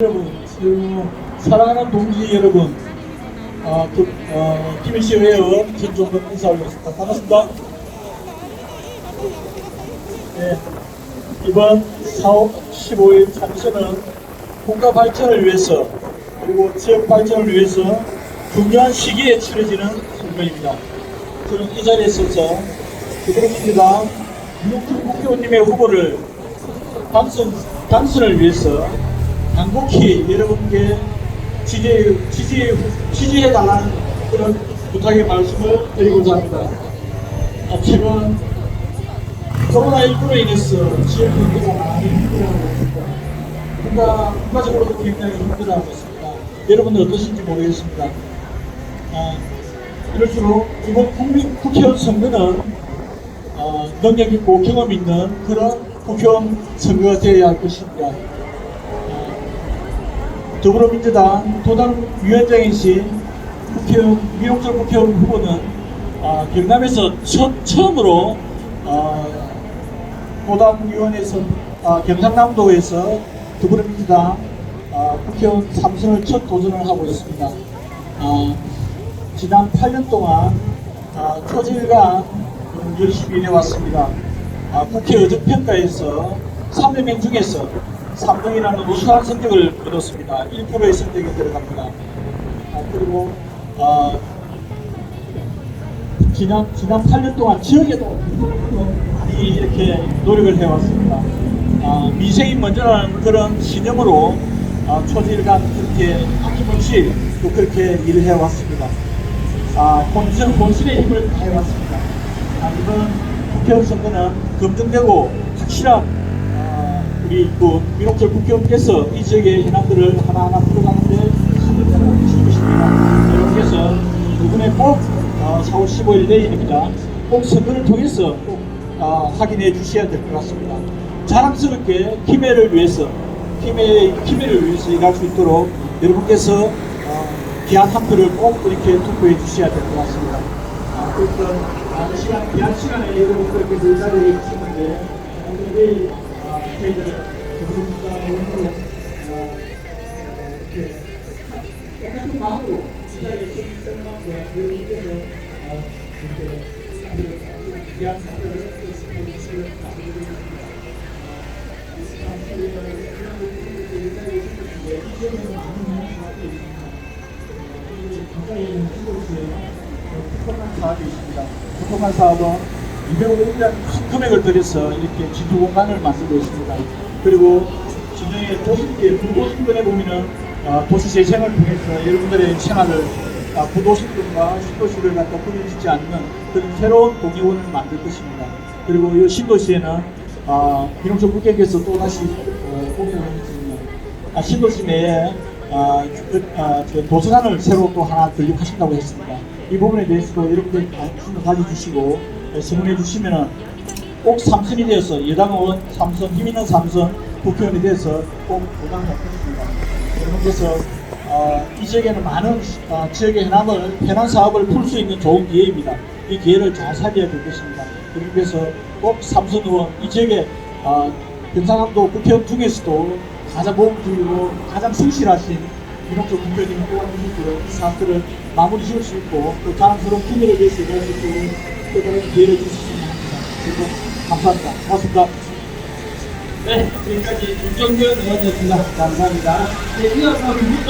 여러분, 그리고 사랑하는 동지 여러분, 아, 그, 어, 김일시 의원 진종근 인사 올리겠습니다. 반갑습니다. 네, 이번 4월 15일 참선은 국가 발전을 위해서 그리고 지역 발전을 위해서 중요한 시기에 치러지는 선거입니다. 저는 이 자리에 서서 그들입니다. 윤옥준 국회의원님의 후보를 당선, 당선을 위해서 간곡히 여러분께 지지, 지지, 지지해달라는 그런 부탁의 말씀을 드리고자 합니다. 아, 최근 코로나19로 인해서 지역 경제가 많이 힘들어하고 있습니다. 국가, 국가적으로도 굉장히 힘들어하고 있습니다. 여러분들 어떠신지 모르겠습니다. 아, 이럴수록 이번 국민 국회의원 선거는 어, 능력 있고 경험 있는 그런 국회의원 선거가 되어야 할 것입니다. 더불어민주당 도당 위원장이신 국회의원 미용철 국회의원 후보는 아, 경남에서 첫, 처음으로 어, 도당 위원회에서 아, 경상남도에서 더불어민주당 아, 국회의원 3선을 첫 도전을 하고 있습니다. 아, 지난 8년 동안 아, 초질간 열심히 일해왔습니다. 아, 국회 의정평가에서 300명 중에서 3등이라는 우수한 성적을 거뒀습니다. 1%의 성적이 들어갑니다. 아, 그리고 아, 지난, 지난 8년 동안 지역에도 많이 이렇게 노력을 해왔습니다. 아, 민생이 먼저라는 그런 신념으로 아, 초질간 그렇게 아낌없이 또 그렇게 일을 해왔습니다. 아, 본선, 본선의 힘을 다해왔습니다. 아, 이번 국회의원 선거는 검증되고 확실한 아, 우리 그 민옥철 국회의원께서 이 지역의 현안들을 하나하나 풀어가는데 힘을 주실 것입니다. 여러분께서 이번에 꼭 어, 4월 15일 내일입니다. 꼭 선거를 통해서 꼭 아, 확인해 주셔야 될 것 같습니다. 자랑스럽게 김해를 위해서 김해, 김해를 위해서 일할 수 있도록 여러분께서 어, 귀한 한 표를 꼭 이렇게 투표해 주셔야 될 것 같습니다. 아, 아, 시간, 귀한 시간에 여러분들께서 이 자리에 계시는데 내일 아, 저희들 더불어민주당 의원으로 아, 이렇게 똑같은 마음으로 이 자리에 계신 만큼 여러분께서 아, 이렇게 귀한 한 표를 투표해 주시길 바랍니다. 사업이 있습니다. 부동산 사업은 205억 큰 금액을 들여서 이렇게 지주 공간을 만들고 있습니다. 그리고 진정의 도시계 부도심권에 보면은 아, 도시 재생을 통해서 여러분들의 생활을 아, 부도심권과 신도시를 갖다 분리짓지 않는 그런 새로운 공기원을 만들 것입니다. 그리고 이 신도시에는 아, 비농촌 국회께서 또 다시 어, 공개를 했습니다. 아, 신도시 내에 아, 그, 아, 저 도서관을 새로 또 하나 건립하신다고 했습니다. 이 부분에 대해서도 여러분들 관심을 가져주시고 예, 성원해 주시면은 꼭 삼선이 되어서 여당은 삼선, 힘 있는 삼선 국회의원이 돼서 꼭 보장을 하겠습니다. 여러분께서 어, 이 지역에는 많은 어, 지역의 현안을 현안 사업을 풀 수 있는 좋은 기회입니다. 이 기회를 잘 살려야 될 것입니다. 그래서 꼭 삼선 의원 이 지역에 어, 경상남도 국회의원 중에서도 가장 보험주의로 가장 성실하신 민홍철 국회의원님 뽑아주시고요. 이 사업들을 마무리 지을 수 있고 또 자랑스러운 기회를 위해서 일할 수 있도록 또 다른 기회를 합니다. 그리고 감사합니다. 고맙습니다. 네, 지금까지 윤정근 의원이었습니다. 감사합니다. 네, 이어서